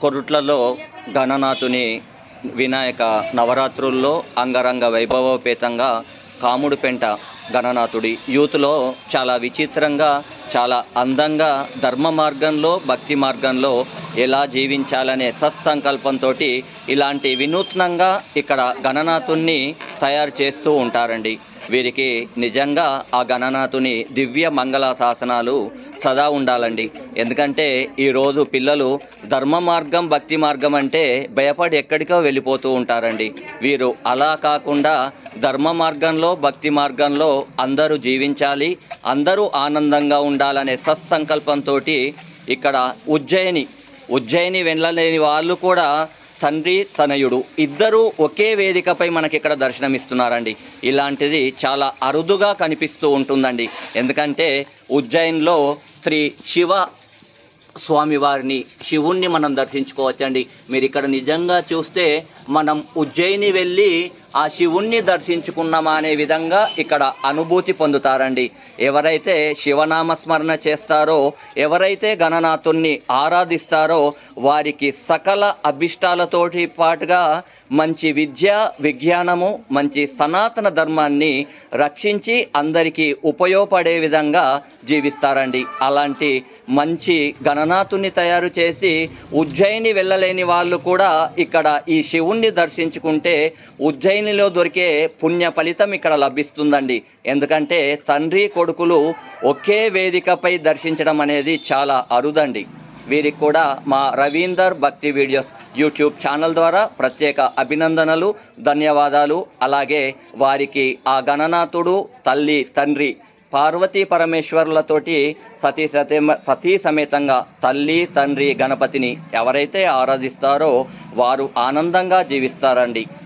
కొరుట్లలో గణనాథుని వినాయక నవరాత్రుల్లో అంగరంగ వైభవోపేతంగా కాముడు పెంట గణనాథుడి యూత్లో చాలా విచిత్రంగా చాలా అందంగా ధర్మ మార్గంలో భక్తి మార్గంలో ఎలా జీవించాలనే సత్సంకల్పంతో ఇలాంటి వినూత్నంగా ఇక్కడ గణనాథుణ్ణి తయారు చేస్తూ ఉంటారండి. వీరికి నిజంగా ఆ గణనాథుని దివ్య మంగళ శాసనాలు సదా ఉండాలండి. ఎందుకంటే ఈరోజు పిల్లలు ధర్మ మార్గం భక్తి మార్గం అంటే భయపడి ఎక్కడికో వెళ్ళిపోతూ ఉంటారండి. వీరు అలా కాకుండా ధర్మ మార్గంలో భక్తి మార్గంలో అందరూ జీవించాలి అందరూ ఆనందంగా ఉండాలనే సత్సంకల్పంతో ఇక్కడ ఉజ్జయిని ఉజ్జయిని వెళ్ళలేని వాళ్ళు కూడా తండ్రి తనయుడు. ఇద్దరూ ఒకే వేదికపై మనకి ఇక్కడ దర్శనమిస్తున్నారండి. ఇలాంటిది చాలా అరుదుగా కనిపిస్తూ ఉంటుందండి. ఎందుకంటే ఉజ్జయిన్లో శ్రీ శివ స్వామివారిని శివుణ్ణి మనం దర్శించుకోవచ్చండి. మీరు ఇక్కడ నిజంగా చూస్తే మనం ఉజ్జయిని వెళ్ళి ఆ శివుణ్ణి దర్శించుకున్నామా అనే విధంగా ఇక్కడ అనుభూతి పొందుతారండి. ఎవరైతే శివనామస్మరణ చేస్తారో ఎవరైతే గణనాథుణ్ణి ఆరాధిస్తారో వారికి సకల అభిష్టాలతోటి పాటుగా మంచి విద్య విజ్ఞానము మంచి సనాతన ధర్మాన్ని రక్షించి అందరికీ ఉపయోగపడే విధంగా జీవిస్తారండి. అలాంటి మంచి గణనాథుని తయారు చేసి ఉజ్జయిని వెళ్ళలేని వాళ్ళు కూడా ఇక్కడ ఈ శివుణ్ణి దర్శించుకుంటే ఉజ్జయినిలో దొరికే పుణ్య ఫలితం ఇక్కడ లభిస్తుందండి. ఎందుకంటే తండ్రి కొడుకులు ఒకే వేదికపై దర్శించడం అనేది చాలా అరుదండి. వీరికి కూడా మా రవీందర్ భక్తి వీడియోస్ యూట్యూబ్ ఛానల్ ద్వారా ప్రత్యేక అభినందనలు ధన్యవాదాలు. అలాగే వారికి ఆ గణనాథుడు తల్లి తండ్రి పార్వతీ పరమేశ్వరులతోటి సతీ సతీ సతీ సమేతంగా తల్లి తండ్రి గణపతిని ఎవరైతే ఆరాధిస్తారో వారు ఆనందంగా జీవిస్తారండి.